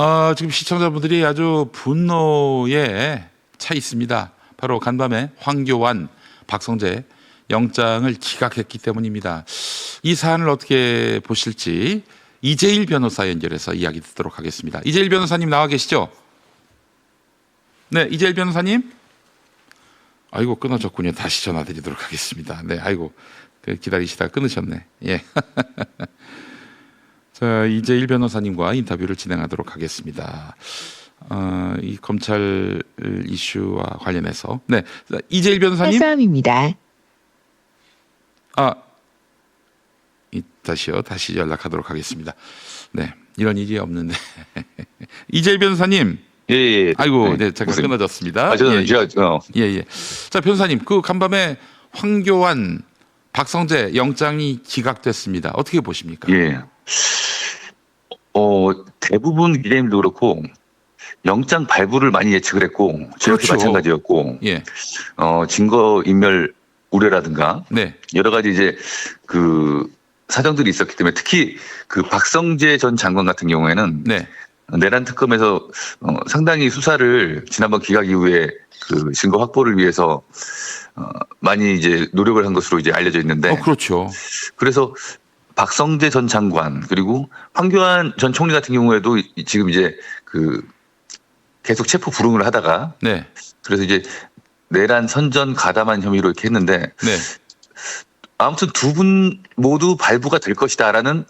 아, 지금 시청자분들이 아주 분노에 차 있습니다. 바로 간밤에 황교안, 박성재 영장을 기각했기 때문입니다. 이 사안을 어떻게 보실지 이재일 변호사 연결해서 이야기 듣도록 하겠습니다. 이재일 변호사님 나와 계시죠? 네, 이재일 변호사님. 아이고 끊어졌군요. 다시 전화드리도록 하겠습니다. 네, 아이고 그 기다리시다가 끊으셨네. 예. 자, 이재일 변호사님과 인터뷰를 진행하도록 하겠습니다. 어, 이 검찰 이슈와 관련해서 네, 자, 이재일 변호사님. 해수함입니다. 아, 이, 다시요. 다시 연락하도록 하겠습니다. 네, 이런 일이 없는데 이재일 변호사님. 예, 예. 아이고, 네, 잠깐 무슨- 끊어졌습니다. 아, 저는 예, 제가 어, 예, 예. 자, 변호사님, 그 간밤에 황교안, 박성재 영장이 기각됐습니다. 어떻게 보십니까? 예. 어, 대부분 기자님도 그렇고 영장 발부를 많이 예측을 했고 저 역시 그렇죠. 마찬가지였고 예, 어, 증거 인멸 우려라든가 네, 여러 가지 이제 그 사정들이 있었기 때문에 특히 그 박성재 전 장관 같은 경우에는 네, 내란 특검에서 어, 상당히 수사를 지난번 기각 이후에 그 증거 확보를 위해서 어, 많이 이제 노력을 한 것으로 이제 알려져 있는데 어, 그렇죠. 그래서 박성재 전 장관 그리고 황교안 전 총리 같은 경우에도 이- 지금 이제 그 계속 체포 불응을 하다가 네, 그래서 이제 내란 선전 가담한 혐의로 이렇게 했는데 네, 아무튼 두 분 모두 발부가 될 것이다라는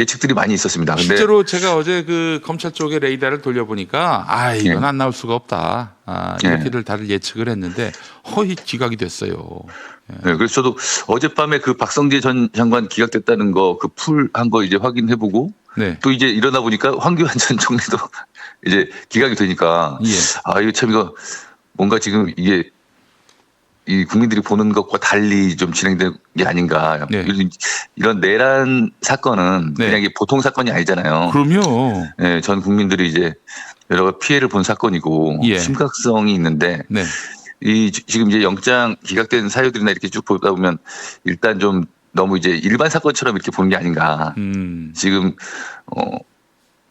예측들이 많이 있었습니다. 근데 실제로 제가 어제 그 검찰 쪽에 레이더를 돌려보니까 아 이건 예. 안 나올 수가 없다. 아, 예. 이렇게들 다들 예측을 했는데 허이 기각이 됐어요. 네, 그래서 저도 어젯밤에 그 박성재 전 장관 기각됐다는 거 그 풀 한 거 이제 확인해보고 네, 또 이제 일어나 보니까 황교안 전 총리도 이제 기각이 되니까 예, 아 이거 참 이거 뭔가 지금 이게 이 국민들이 보는 것과 달리 좀 진행된 게 아닌가 네. 이런- 내란 사건은 네. 그냥 이게 보통 사건이 아니잖아요. 그럼요. 예, 전 국민들이 이제 여러 피해를 본 사건이고 예. 심각성이 있는데 네, 이 지- 지금 이제 영장 기각된 사유들이나 이렇게 쭉 보다 보면 일단 좀 너무 이제 일반 사건처럼 이렇게 보는 게 아닌가. 음, 지금 어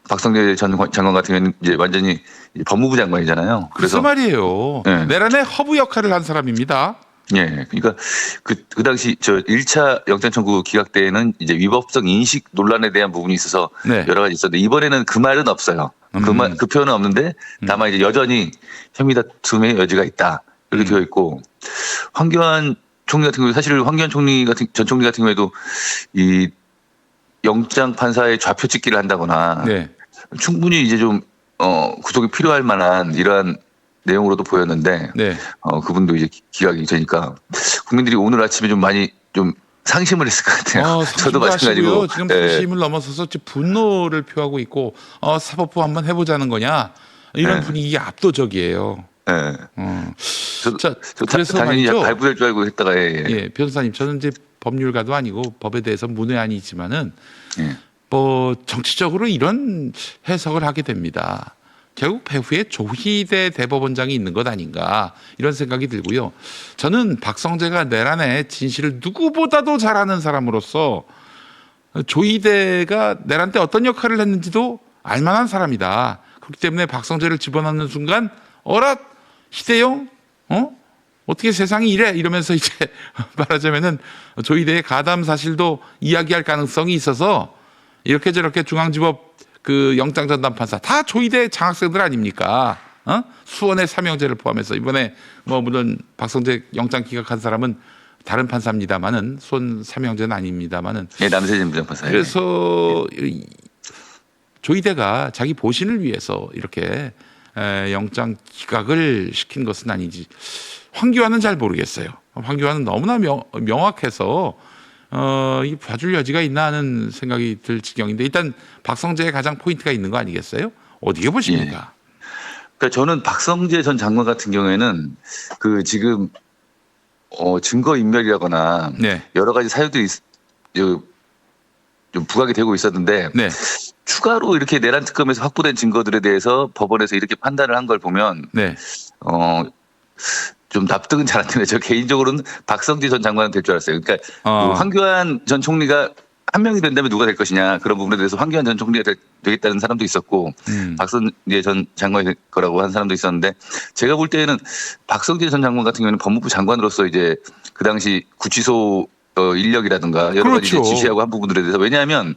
박성재 전 관- 장관 같은 경우는 이제 완전히 법무부 장관이잖아요. 그래서 그래서 말이에요. 네. 내란의 허브 역할을 한 사람입니다. 예, 그러니까 그, 그 당시 저 1차 영장 청구 기각 때에는 이제 위법성 인식 논란에 대한 부분이 있어서 네, 여러 가지 있었는데 이번에는 그 말은 없어요. 그 음. 말, 그 표현은 없는데 다만 이제 여전히 혐의 다툼의 여지가 있다. 이렇게 음. 되어 있고 황교안 총리 같은 경우 사실 황교안 총리 같은 전 총리 같은 경우에도 이 영장 판사의 좌표 찍기를 한다거나 네, 충분히 이제 좀 어, 구속이 필요할 만한 이러한 내용으로도 보였는데 네. 어, 그분도 이제 기- 기각이 되니까 국민들이 오늘 아침에 좀 많이 좀 상심을 했을 것 같아요. 어, 저도 마찬가지고. 지금 예. 상심을 넘어서서 분노를 표하고 있고 어, 사법부 한번 해보자는 거냐 이런 네. 분위기가 압도적이에요. 예. 어. 저도, 자, 저 그래서 당연히 말이죠. 발부될 줄 알고 했다가 예, 예. 예, 변호사님 저는 이제 법률가도 아니고 법에 대해서 문외한이지만은 예. 뭐 정치적으로 이런 해석을 하게 됩니다. 결국 배후에 조희대 대법원장이 있는 것 아닌가 이런 생각이 들고요. 저는 박성재가 내란의 진실을 누구보다도 잘 아는 사람으로서 조희대가 내란 때 어떤 역할을 했는지도 알만한 사람이다. 그렇기 때문에 박성재를 집어넣는 순간 어라 희대용 어 어떻게 세상이 이래 이러면서 이제 말하자면은 조희대의 가담 사실도 이야기할 가능성이 있어서 이렇게 저렇게 중앙지법 그 영장 전담 판사 다 조희대 장학생들 아닙니까? 어? 수원의 삼형제를 포함해서 이번에 뭐 물론 박성재 영장 기각한 사람은 다른 판사입니다만은 수원 삼형제는 아닙니다만은 예, 남세진 부장판사. 예. 그래서 이 조희대가 자기 보신을 위해서 이렇게 에, 영장 기각을 시킨 것은 아니지. 황교안은 잘 모르겠어요. 황교안은 너무나 명, 명확해서 어, 이 봐줄 여지가 있나 하는 생각이 들 지경인데 일단 박성재의 가장 포인트가 있는 거 아니겠어요? 어디에 보십니까? 그러니까 저는 박성재 전 장관 같은 경우에는 그 지금 어, 증거 인멸이라거나 네, 여러 가지 사유들이 있- 저- 좀 부각이 되고 있었는데 네, 추가로 이렇게 내란 특검에서 확보된 증거들에 대해서 법원에서 이렇게 판단을 한 걸 보면 네. 어. 좀 납득은 잘 안 되는데 저 개인적으로는 박성재 전 장관은 될 줄 알았어요. 그러니까 어. 그 황교안 전 총리가 한 명이 된다면 누가 될 것이냐 그런 부분에 대해서 황교안 전 총리가 될- 되겠다는 사람도 있었고 음. 박성재 전 장관이 될 거라고 한 사람도 있었는데 제가 볼 때는 박성재 전 장관 같은 경우는 법무부 장관으로서 이제 그 당시 구치소 어, 인력이라든가 여러 가지 그렇죠. 이제 지시하고 한 부분들에 대해서 왜냐하면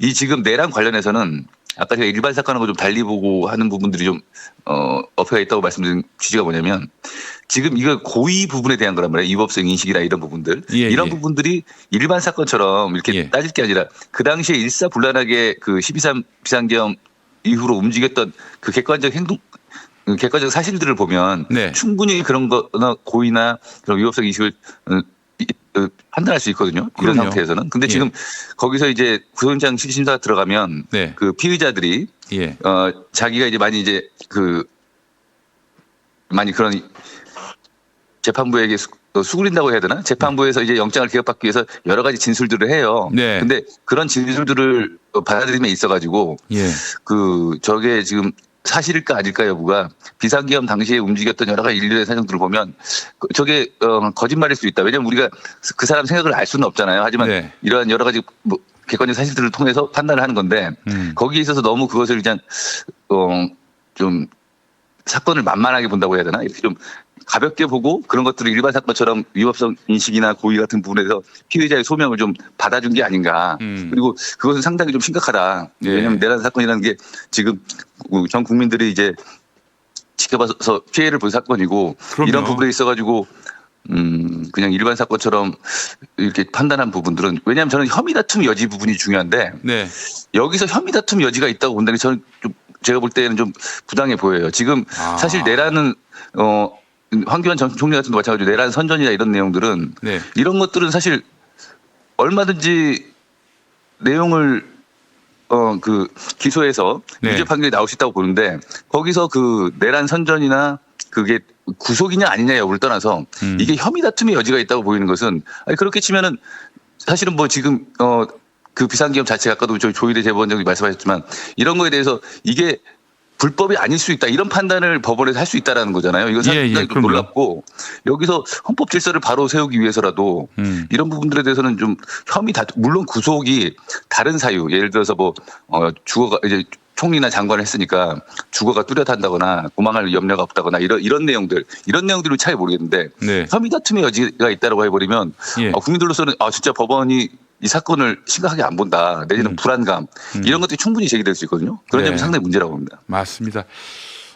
이 지금 내란 관련해서는 아까 제가 일반 사건하고 좀 달리 보고 하는 부분들이 좀 어, 어폐가 있다고 말씀드린 취지가 뭐냐면 지금 이거 고의 부분에 대한 거란 말이에요. 위법성 인식이나 이런 부분들. 예, 이런 예. 부분들이 일반 사건처럼 이렇게 예. 따질 게 아니라 그 당시에 일사불란하게 그 12.3 비상계엄 이후로 움직였던 그 객관적 행동 그 객관적 사실들을 보면 네. 충분히 그런 거나 고의나 그런 위법성 인식을 어, 판단할 수 있거든요. 이런 그럼요. 상태에서는. 근데 예. 지금 거기서 이제 구속영장 실심사 들어가면 네. 그 피의자들이 예. 어 자기가 이제 많이 이제 그 많이 그런 재판부에게 수, 어, 수그린다고 해야 되나? 재판부에서 이제 영장을 기각받기 위해서 여러 가지 진술들을 해요. 네. 근데 그런 진술들을 어, 받아들임에 있어 가지고 예. 그 저게 지금 사실일까 아닐까 여부가 비상기업 당시에 움직였던 여러 가지 일련의 사정들을 보면 그- 저게 어, 거짓말일 수 있다. 왜냐하면 우리가 그 사람 생각을 알 수는 없잖아요. 하지만 네. 이러한 여러 가지 뭐 객관적 사실들을 통해서 판단을 하는 건데 음. 거기에 있어서 너무 그것을 그냥 어 좀 사건을 만만하게 본다고 해야 되나 이렇게 좀 가볍게 보고 그런 것들을 일반 사건처럼 위법성 인식이나 고의 같은 부분에서 피의자의 소명을 좀 받아준 게 아닌가 음. 그리고 그것은 상당히 좀 심각하다 네. 왜냐하면 내란 사건이라는 게 지금 전 국민들이 이제 지켜봐서 피해를 본 사건이고 그럼요. 이런 부분에 있어가지고 음 그냥 일반 사건처럼 이렇게 판단한 부분들은 왜냐하면 저는 혐의 다툼 여지 부분이 중요한데 네. 여기서 혐의 다툼 여지가 있다고 본다는 게 저는 좀 제가 볼 때는 좀 부당해 보여요. 지금 아. 사실 내란은 어 황교안 전 총리 같은 도 마찬가지로 내란 선전이나 이런 내용들은 네. 이런 것들은 사실 얼마든지 내용을 어 그 기소해서 네. 유죄 판결이 나올 수 있다고 보는데 거기서 그 내란 선전이나 그게 구속이냐 아니냐 여부를 떠나서 음. 이게 혐의 다툼의 여지가 있다고 보이는 것은 아니 그렇게 치면은 사실은 뭐 지금 어 그 비상기업 자체가 아까도 저희 조희대 대법원장이 말씀하셨지만 이런 거에 대해서 이게 불법이 아닐 수 있다 이런 판단을 법원에서 할 수 있다라는 거잖아요. 이건 예, 예, 상당히 좀 그럼요. 놀랍고 여기서 헌법 질서를 바로 세우기 위해서라도 음. 이런 부분들에 대해서는 좀 혐의 다 물론 구속이 다른 사유 예를 들어서 뭐 어, 주거가 이제 총리나 장관을 했으니까 주거가 뚜렷한다거나 도망할 염려가 없다거나 이런 이런 내용들 이런 내용들은 잘 모르겠는데 네. 혐의 다툼의 여지가 있다라고 해버리면 예. 어, 국민들로서는 아 진짜 법원이 이 사건을 심각하게 안 본다 내지는 음. 불안감 이런 것들이 충분히 제기될 수 있거든요. 그런 네. 점이 상당히 문제라고 봅니다. 맞습니다.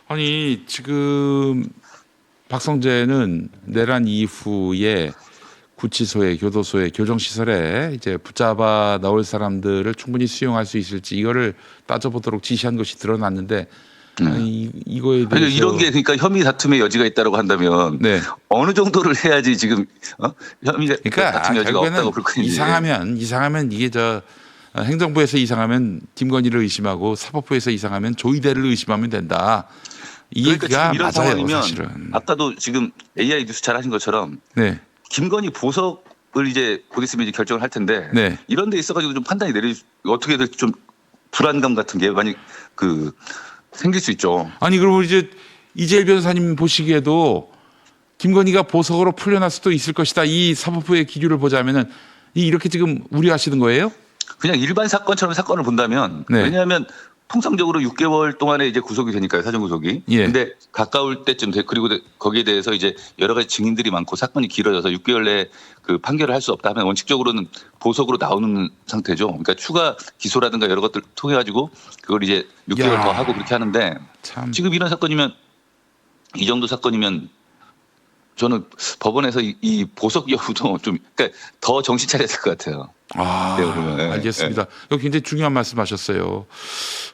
아니 지금 박성재는 내란 이후에 구치소에 교도소에 교정시설에 이제 붙잡아 넣을 사람들을 충분히 수용할 수 있을지 이거를 따져보도록 지시한 것이 드러났는데 아니, 이, 이거에 대해서 아니, 이런 게 그러니까 혐의 다툼의 여지가 있다라고 한다면 네. 어느 정도를 해야지 지금 어? 혐의 그러니까 다툼의 여지가 없다고 볼 건지 이상하면 이상하면 이게 저 어, 행정부에서 이상하면 김건희를 의심하고 사법부에서 이상하면 조이대를 의심하면 된다. 이 그러니까 얘기가 이런 맞아요, 사실은. 아까도 지금 AI 뉴스 잘 하신 것처럼 네, 김건희 보석을 이제 곧 있으면 이제 결정을 할 텐데 네, 이런 데 있어가지고 좀 판단이 수- 어떻게 될지 좀 불안감 같은 게 많이 그 생길 수 있죠. 아니 그러면 이제 이재일 변호사님 보시기에도 김건희가 보석으로 풀려날 수도 있을 것이다. 이 사법부의 기류를 보자면은 이 이렇게 지금 우려하시는 거예요? 그냥 일반 사건처럼 사건을 본다면 네. 왜냐하면 통상적으로 6개월 동안에 이제 구속이 되니까요 사전 구속이. 예. 근데 가까울 때쯤 돼 그리고 거기에 대해서 이제 여러 가지 증인들이 많고 사건이 길어져서 6개월 내에 그 판결을 할 수 없다 하면 원칙적으로는 보석으로 나오는 상태죠. 그러니까 추가 기소라든가 여러 것들 통해 가지고 그걸 이제 6개월 야. 더 하고 그렇게 하는데 참. 지금 이런 사건이면 이 정도 사건이면 저는 법원에서 이, 이 보석 여부도 좀 그러니까 더 정신 차려야 될 것 같아요. 아, 네, 그러면, 예, 알겠습니다. 여기 굉장히 중요한 말씀하셨어요.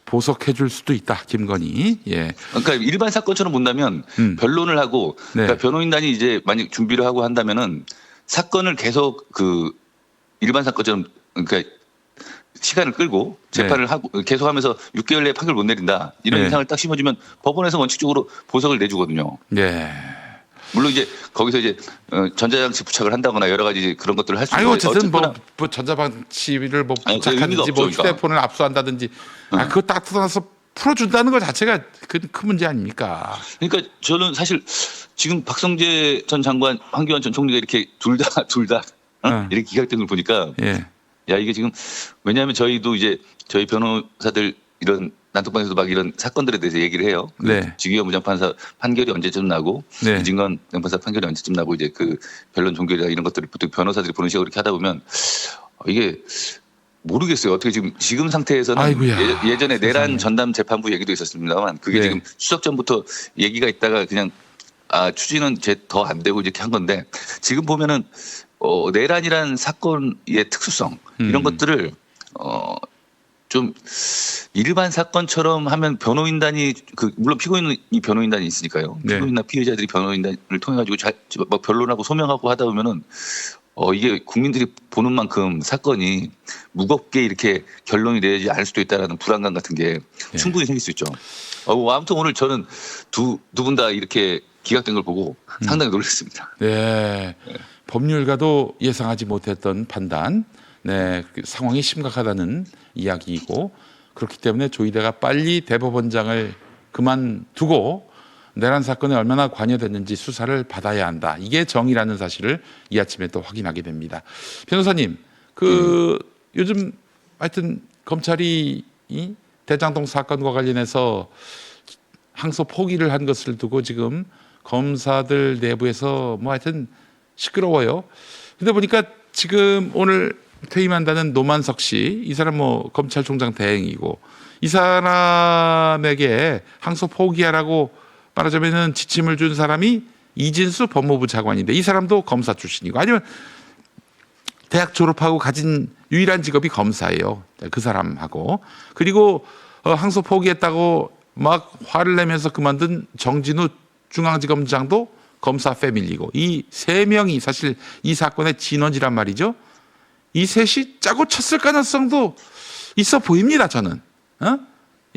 보석해 줄 수도 있다, 김건희. 예. 그러니까 일반 사건처럼 본다면 음. 변론을 하고 네. 그러니까 변호인단이 이제 만약 준비를 하고 한다면은 사건을 계속 그 일반 사건처럼 그러니까 시간을 끌고 재판을 하고 계속하면서 6개월 내에 판결 못 내린다 이런 네. 이상을 딱 심어주면 법원에서 원칙적으로 보석을 내주거든요. 예. 물론 이제 거기서 이제 어, 전자장치 부착을 한다거나 여러 가지 그런 것들을 할 수 아니 있는데 어쨌든 뭐, 뭐 전자방치를 뭐 아니, 그 의미가 부착하든지 없죠, 뭐 그러니까. 휴대폰을 압수한다든지 아 그거 딱 뜯어서 풀어준다는 것 자체가 그 큰 문제 아닙니까? 그러니까 저는 사실 지금 박성재 전 장관, 황교안 전 총리가 이렇게 둘 다 둘다 응. 이렇게 기각된 걸 보니까 예. 야 이게 지금 왜냐하면 저희도 이제 저희 변호사들 이런 난톡방에서도 막 이런 사건들에 대해서 얘기를 해요. 그 네. 지기현 부장판사 판결이 언제쯤 나고 네. 이진건 부장판사 판결이 언제쯤 나고 이제 그 변론 종결이나 이런 것들을 보통 변호사들이 보는 식으로 이렇게 하다 보면 어, 이게 모르겠어요. 어떻게 지금 지금 상태에서는 아이고야, 예, 전에 내란. 전담 재판부 얘기도 있었습니다만 그게 네. 지금 추석 전부터 얘기가 있다가 그냥 아 추진은 더안 되고 이렇게 한 건데 지금 보면은 어 내란이란 사건의 특수성 이런 음. 것들을 어 좀 일반 사건처럼 하면 변호인단이 그 물론 피고인이 변호인단이 있으니까요. 네. 피고인이나 피해자들이 변호인단을 통해 가지고 잘뭐 변론하고 소명하고 하다 보면은 어 이게 국민들이 보는 만큼 사건이 무겁게 이렇게 결론이 내지 않을 수도 있다라는 불안감 같은 게 네. 충분히 생길 수 있죠. 어, 뭐 아무튼 오늘 저는 두 두 분 다 이렇게 기각된 걸 보고 음. 상당히 놀랐습니다. 네. 법률가도 예상하지 못했던 판단, 네, 그 상황이 심각하다는 이야기이고 그렇기 때문에 조희대가 빨리 대법원장을 그만두고 내란 사건에 얼마나 관여됐는지 수사를 받아야 한다. 이게 정의라는 사실을 이 아침에 또 확인하게 됩니다. 변호사님, 그 요즘 하여튼 검찰이 이 대장동 사건과 관련해서 항소 포기를 한 것을 두고 지금 검사들 내부에서 뭐 하여튼 시끄러워요. 근데 보니까 지금 오늘 퇴임한다는 노만석 씨, 이 사람 뭐 검찰총장 대행이고. 이 사람에게 항소 포기하라고 말하자면은 지침을 준 사람이 이진수 법무부 차관인데 이 사람도 검사 출신이고. 아니면 대학 졸업하고 가진 유일한 직업이 검사예요. 그 사람하고. 그리고 어, 항소 포기했다고 막 화를 내면서 그만둔 정진우 중앙지검장도 검사 패밀리고. 이 세 명이 사실 이 사건의 진원지란 말이죠. 이 셋이 짜고 쳤을 가능성도 있어 보입니다. 저는. 어?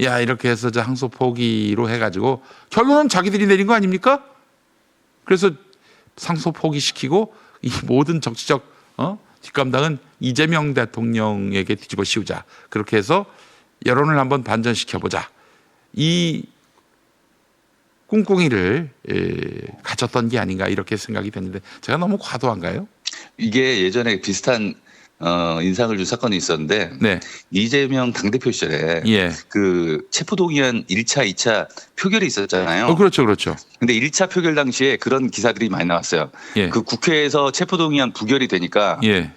야 이렇게 해서 저 항소 포기로 해가지고 결론은 자기들이 내린 거 아닙니까? 그래서 상소 포기시키고 이 모든 정치적 어? 뒷감당은 이재명 대통령에게 뒤집어 씌우자. 그렇게 해서 여론을 한번 반전시켜 보자. 이 꿍꿍이를 에, 가졌던 게 아닌가 이렇게 생각이 됐는데 제가 너무 과도한가요? 이게 예전에 비슷한 어, 인상을 준 사건이 있었는데 네. 이재명 당대표 시절에 예. 그 체포동의안 1차, 2차 표결이 있었잖아요. 어, 그렇죠, 그렇죠. 근데 1차 표결 당시에 그런 기사들이 많이 나왔어요. 예. 그 국회에서 체포동의안 부결이 되니까 예.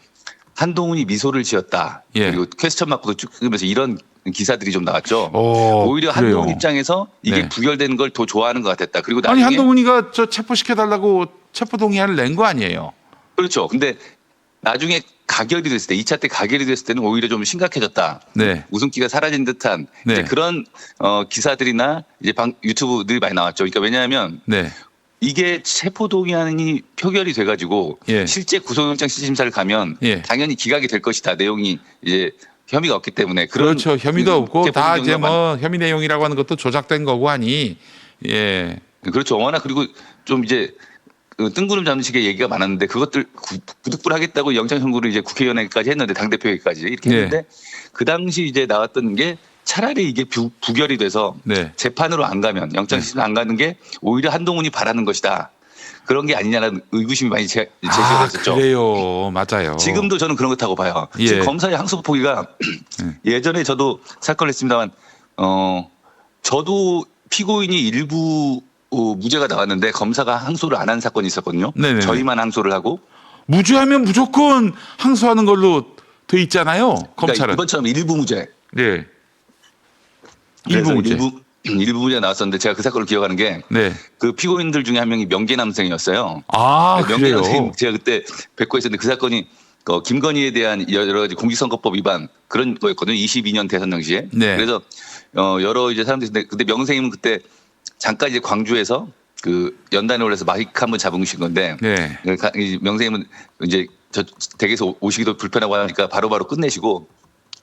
한동훈이 미소를 지었다. 예. 그리고 퀘스천 마크도 쭉 쓰면서 이런 기사들이 좀 나왔죠. 오, 오히려 어, 그래요. 한동훈 입장에서 이게 네. 부결되는 걸더 좋아하는 것 같았다. 그리고 아니 한동훈이가 저 체포시켜 달라고 체포 동의안을 낸 거 아니에요? 그렇죠. 근데 나중에 가결이 됐을 때 2차 때 가결이 됐을 때는 오히려 좀 심각해졌다. 네. 웃음기가 사라진 듯한 네. 이제 그런 어, 기사들이나 이제 방, 유튜브들이 많이 나왔죠. 그러니까 왜냐하면 네. 이게 체포동의안이 표결이 돼가지고 예. 실제 구속영장 실심사를 가면 예. 당연히 기각이 될 것이다. 내용이 이제 혐의가 없기 때문에 그렇죠. 혐의도 없고 체포 다 이제 뭐 혐의 내용이라고 하는 것도 조작된 거고 하니 예. 그렇죠. 워낙 그리고 좀 이제 그 뜬구름 잡는 식의 얘기가 많았는데 그것들 구- 부득불하겠다고 영장 청구를 이제 국회의원에게까지 했는데 당 대표에게까지 이렇게 네. 했는데 그 당시 이제 나왔던 게 차라리 이게 부, 부결이 돼서 네. 재판으로 안 가면 영장 실심 안 가는 게 오히려 한동훈이 바라는 것이다. 그런 게 아니냐는 의구심이 많이 제, 제기가 아, 됐었죠. 그래요. 맞아요. 지금도 저는 그런 것다고 봐요. 예. 지금 검사의 항소 포기가 음. 예전에 저도 사건을 했습니다만 어 저도 피고인이 일부 어, 무죄가 나왔는데 검사가 항소를 안 한 사건이 있었거든요. 네네네. 저희만 항소를 하고 무죄하면 무조건 항소하는 걸로 돼 있잖아요. 그러니까 검찰은. 이번처럼 일부 무죄. 네. 일부 무죄. 일부, 일부 무죄가 나왔었는데 제가 그 사건을 기억하는 게 그 네. 피고인들 중에 한 명이 명계남생이었어요. 아, 명계 그래요. 남생 제가 그때 뵙고 있었는데 그 사건이 어, 김건희에 대한 여러 가지 공직선거법 위반 그런 거였거든요. 22년 대선 당시에. 네. 그래서 어, 여러 이제 사람들이 근데 명생님은 그때 잠깐 이제 광주에서 그 연단에 올라서 마이크 한 번 잡으신 건데 네. 그 명생님은 이제 저 댁에서 오- 오시기도 불편하고 하니까 바로바로 끝내시고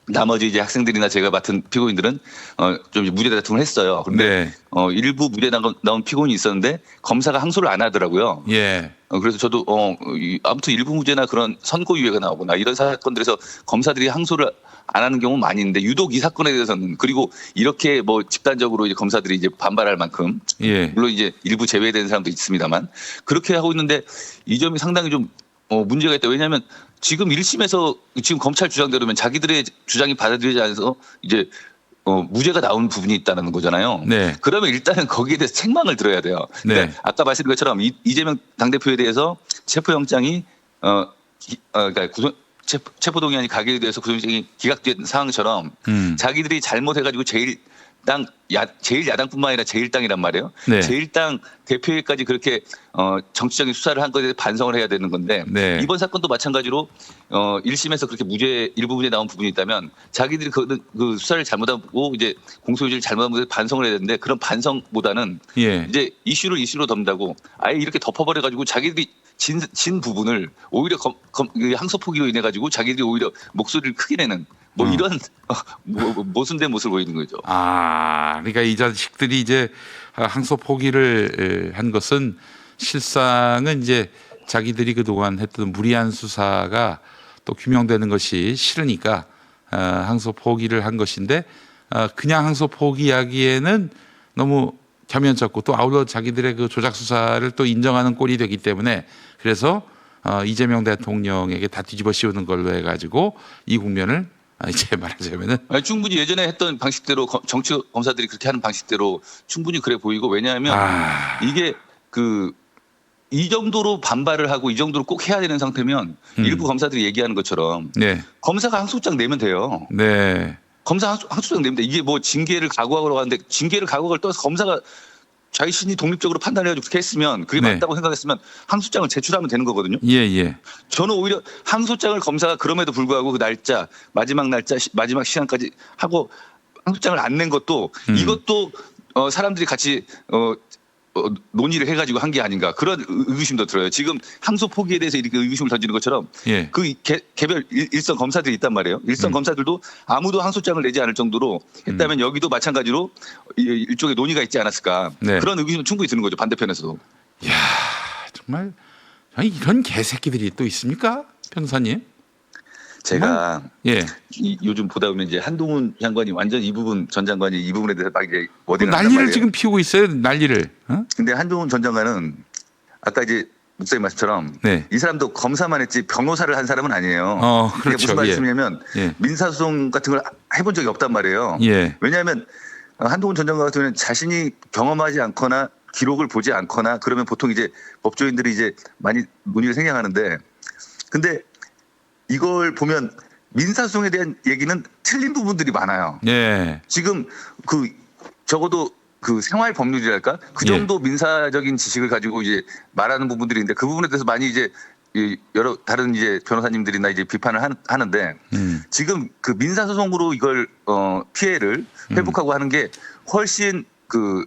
나머지 이제 학생들이나 제가 맡은 피고인들은 어좀 무죄 다툼을 했어요. 근데 네. 어 일부 무죄 나온 나온 피고인이 있었는데 검사가 항소를 안 하더라고요. 예. 어, 그래서 저도 어 이- 아무튼 일부 무죄나 그런 선고유예가 나오거나 이런 사건들에서 검사들이 항소를 안 하는 경우 많이 있는데 유독 이 사건에 대해서는 그리고 이렇게 뭐 집단적으로 이제 검사들이 이제 반발할 만큼 예. 물론 이제 일부 제외된 사람도 있습니다만 그렇게 하고 있는데 이 점이 상당히 좀 어, 문제가 있다. 왜냐하면 지금 1심에서 지금 검찰 주장대로면 자기들의 주장이 받아들이지 않아서 이제 어, 무죄가 나온 부분이 있다는 거잖아요. 네. 그러면 일단은 거기에 대해서 책망을 들어야 돼요. 네. 그러니까 아까 말씀드린 것처럼 이, 이재명 당대표에 대해서 체포영장이 어, 기, 어 그러니까 구속, 체포, 체포동의안이 가결이 돼서 구속영장이 기각된 상황처럼 음. 자기들이 잘못해가지고 제일 당 야, 제일 야당뿐만 아니라 제일당이란 말이에요. 네. 제일당 대표에까지 그렇게 어, 정치적인 수사를 한 것에 대해 반성을 해야 되는 건데 네. 이번 사건도 마찬가지로 어, 1심에서 그렇게 무죄 일부 분에 나온 부분이 있다면 자기들이 그, 그 수사를 잘못하고 이제 공소유지를 잘못한 것에 반성을 해야 되는데 그런 반성보다는 예. 이제 이슈를 이슈로 덮는다고 아예 이렇게 덮어버려 가지고 자기들이 진, 진 부분을 오히려 검, 검, 그 항소 포기로 인해 가지고 자기들이 오히려 목소리를 크게 내는 뭐 어. 이런 뭐, 뭐, 모순된 모습을 보이는 거죠. 아, 그러니까 이 자식들이 이제 항소 포기를 에, 한 것은 실상은 이제 자기들이 그동안 했던 무리한 수사가 또 규명되는 것이 싫으니까 어, 항소 포기를 한 것인데 어, 그냥 항소 포기하기에는 너무 겸연쩍고 또 아울러 자기들의 그 조작 수사를 또 인정하는 꼴이 되기 때문에 그래서 어, 이재명 대통령에게 다 뒤집어 씌우는 걸로 해가지고 이 국면을 아, 이제 말하자면은 아니, 충분히 예전에 했던 방식대로 거- 정치 검사들이 그렇게 하는 방식대로 충분히 그래 보이고 왜냐하면 아, 이게 그 이 정도로 반발을 하고 이 정도로 꼭 해야 되는 상태면 음. 일부 검사들이 얘기하는 것처럼 네, 검사가 항소장 내면 돼요. 네, 검사 항소, 항소장 내면 돼. 이게 뭐 징계를 각오하고 하는데 징계를 각오를 떠서 검사가 자신이 독립적으로 판단해가지고 그렇게 했으면 그게 네. 맞다고 생각했으면 항소장을 제출하면 되는 거거든요. 예, 예, 저는 오히려 항소장을 검사가 그럼에도 불구하고 그 날짜 마지막 날짜 시- 마지막 시간까지 하고 항소장을 안 낸 것도 음. 이것도 어, 사람들이 같이 어, 어, 논의를 해가지고 한 게 아닌가 그런 의- 의구심도 들어요. 지금 항소 포기에 대해서 이렇게 의구심을 던지는 것처럼 예, 그 개, 일- 일선 검사들이 있단 말이에요. 일선 음. 검사들도 아무도 항소장을 내지 않을 정도로 했다면 여기도 마찬가지로 이- 일종의 논의가 있지 않았을까 네. 그런 의구심은 충분히 드는 거죠 반대편에서도. 야 정말 이런 개새끼들이 또 있습니까, 변호사님? 제가 예, 이- 요즘 보다 보면 이제 한동훈 장관이 완전 이 부분 전 장관이 이 부분에 대해서 막 이제 그 워딩을 난리를. 지금 피우고 있어요, 난리를. 어? 근데 한동훈 전 장관은 아까 이제 목사님 말씀처럼 네. 이 사람도 검사만 했지 변호사를 한 사람은 아니에요. 어, 이게 그렇죠. 무슨 예. 말씀이냐면 예. 민사소송 같은 걸 해본 적이 없단 말이에요. 예, 왜냐하면 한동훈 전 장관 같은 경우는 자신이 경험하지 않거나 기록을 보지 않거나 그러면 보통 이제 법조인들이 이제 많이 논의를 생략하는데 근데 이걸 보면 민사소송에 대한 얘기는 틀린 부분들이 많아요. 예, 지금 그 적어도 그 생활 법률이랄까 그 예. 정도 민사적인 지식을 가지고 이제 말하는 부분들이 있는데 그 부분에 대해서 많이 이제 이 여러 다른 이제 변호사님들이나 이제 비판을 하- 하는데 음, 지금 그 민사소송으로 이걸 어 피해를 회복하고 하는 게 훨씬 그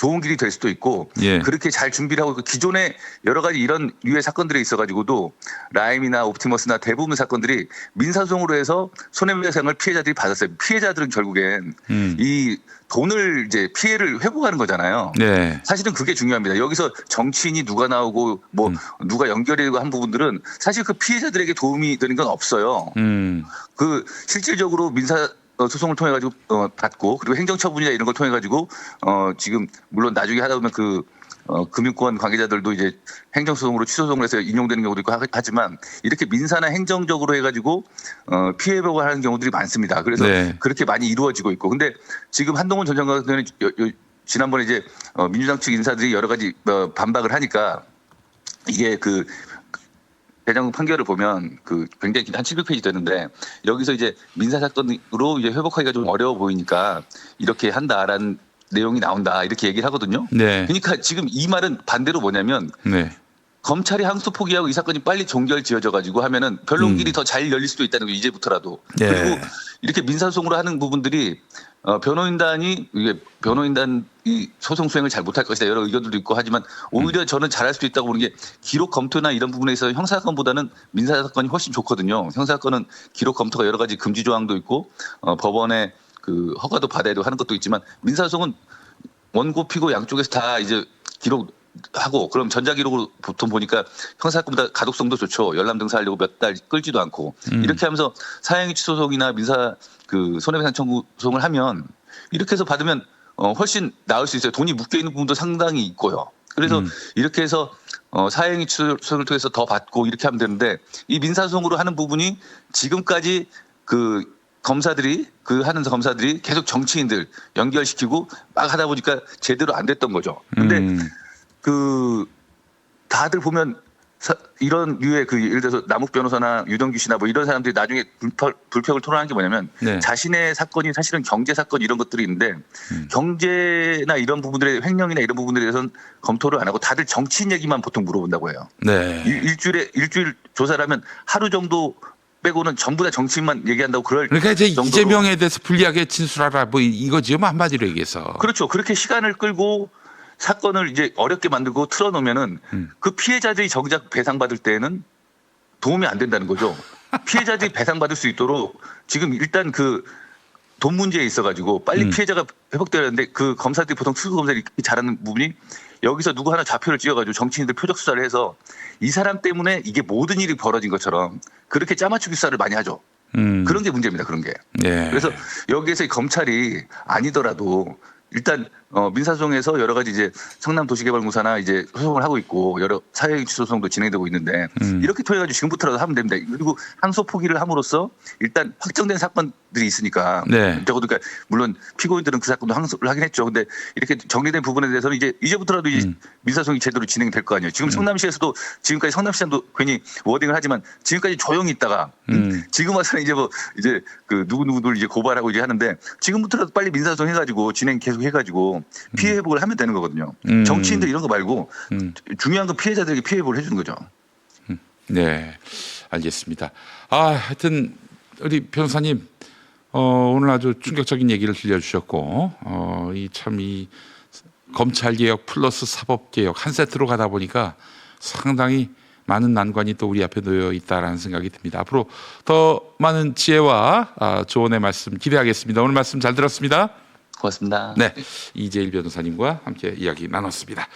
좋은 길이 될 수도 있고 예. 그렇게 잘 준비를 하고 그 기존에 여러 가지 이런 유의 사건들이 있어가지고도 라임이나 옵티머스나 대부분 사건들이 민사소송으로 해서 손해배상을 피해자들이 받았어요. 피해자들은 결국엔 음, 이 돈을 이제 피해를 회복하는 거잖아요. 네, 사실은 그게 중요합니다. 여기서 정치인이 누가 나오고 뭐 음. 누가 연결이 되고 한 부분들은 사실 그 피해자들에게 도움이 되는 건 없어요. 음, 그 실질적으로 민사 어, 소송을 통해 가지고 어, 받고 그리고 행정처분이나 이런 걸 통해 가지고 어 지금 물론 나중에 하다 보면 그 어, 금융권 관계자들도 이제 행정소송으로 취소소송을 해서 인용되는 경우도 있고 하- 하지만 이렇게 민사나 행정적으로 해가지고 어, 피해 회복을 하는 경우들이 많습니다. 그래서 네. 그렇게 많이 이루어지고 있고 근데 지금 한동훈 전 장관 같은 경우는 지난번에 이제 어, 민주당 측 인사들이 여러 가지 어, 반박을 하니까 이게 그 대장동 판결을 보면 그 굉장히 긴 한 700페이지 되는데 여기서 이제 민사 사건으로 이제 회복하기가 좀 어려워 보이니까 이렇게 한다라는 내용이 나온다 이렇게 얘기를 하거든요. 네, 그러니까 지금 이 말은 반대로 뭐냐면 네, 검찰이 항소 포기하고 이 사건이 빨리 종결 지어져 가지고 하면은 변론길이 음. 더잘 열릴 수도 있다는 거 이제부터라도 네. 그리고 이렇게 민사소송으로 하는 부분들이 어, 변호인단이 이게 변호인단 이 소송 수행을 잘 못할 것이다 여러 의견들도 있고 하지만 오히려 저는 잘할 수도 있다고 보는 게 기록 검토나 이런 부분에 있어서 형사 사건보다는 민사 사건이 훨씬 좋거든요. 형사 사건은 기록 검토가 여러 가지 금지 조항도 있고 어, 법원의 그 허가도 받아야 되고 하는 것도 있지만 민사 소송은 원고 피고 양쪽에서 다 이제 기록 하고 그럼 전자기록으로 보통 보니까 형사건보다 가독성도 좋죠. 열람 등사하려고 몇 달 끌지도 않고 음. 이렇게 하면서 사행위 취소송이나 민사 그 손해배상 청구송을 하면 이렇게 해서 받으면 어 훨씬 나을 수 있어요. 돈이 묶여 있는 부분도 상당히 있고요. 그래서 음. 이렇게 해서 어, 사행위 추소를 통해서 더 받고 이렇게 하면 되는데 이 민사소송으로 하는 부분이 지금까지 그 검사들이 그 하는 검사들이 계속 정치인들 연결시키고 막 하다 보니까 제대로 안 됐던 거죠. 근데 음. 그 다들 보면 사- 이런 류의 그 예를 들어서 남욱 변호사나 유동규 씨나 뭐 이런 사람들이 나중에 불평, 불평을 토론하는 게 뭐냐면 네. 자신의 사건이 사실은 경제 사건 이런 것들이 있는데 음. 경제나 이런 부분들의 횡령이나 이런 부분들에 대해서는 검토를 안 하고 다들 정치인 얘기만 보통 물어본다고 해요. 네. 일, 일주일에 일주일 조사를 하면 하루 정도 빼고는 전부 다 정치인만 얘기한다고 그럴 그러니까 이제 정도로- 이재명에 대해서 불리하게 진술하라 뭐 이- 이거지요 뭐 한마디로 얘기해서. 그렇죠. 그렇게 시간을 끌고 사건을 이제 어렵게 만들고 틀어놓으면은 음. 그 피해자들이 정작 배상받을 때에는 도움이 안 된다는 거죠. 피해자들이 배상받을 수 있도록 지금 일단 그 돈 문제에 있어가지고 빨리 음. 피해자가 회복돼야 하는데 그 검사들이 보통 특수 검사들이 잘하는 부분이 여기서 누구 하나 좌표를 찍어가지고 정치인들 표적 수사를 해서 이 사람 때문에 이게 모든 일이 벌어진 것처럼 그렇게 짜맞추기 수사를 많이 하죠. 음. 그런 게 문제입니다. 그런 게. 네. 그래서 여기에서 이 검찰이 아니더라도 일단 어, 민사소송에서 여러 가지 이제 성남 도시개발공사나 이제 소송을 하고 있고 여러 사회유치 소송도 진행되고 있는데 음. 이렇게 통해 가지고 지금부터라도 하면 됩니다. 그리고 항소 포기를 함으로써 일단 확정된 사건들이 있으니까 네. 적어도 그러니까 물론 피고인들은 그 사건도 항소를 하긴 했죠. 근데 이렇게 정리된 부분에 대해서는 이제 이제부터라도 이제 음. 민사소송이 제대로 진행될 거 아니에요. 지금 성남시에서도 지금까지 성남시장도 괜히 워딩을 하지만 지금까지 조용히 있다가 음. 지금 와서는 이제 뭐 이제 그 누구 누구들 이제 고발하고 이제 하는데 지금부터라도 빨리 민사소송 해가지고 진행 계속 해가지고 피해 회복을 하면 되는 거거든요. 음. 정치인들 이런 거 말고 음. 중요한 건 피해자들에게 피해 회복을 해주는 거죠. 네, 알겠습니다. 아, 하여튼 우리 변호사님 어, 오늘 아주 충격적인 얘기를 들려주셨고, 어, 이 참이 검찰 개혁 플러스 사법 개혁 한 세트로 가다 보니까 상당히 많은 난관이 또 우리 앞에 놓여 있다라는 생각이 듭니다. 앞으로 더 많은 지혜와 아, 조언의 말씀 기대하겠습니다. 오늘 말씀 잘 들었습니다. 고맙습니다. 네, 이재일 변호사님과 함께 이야기 나눴습니다.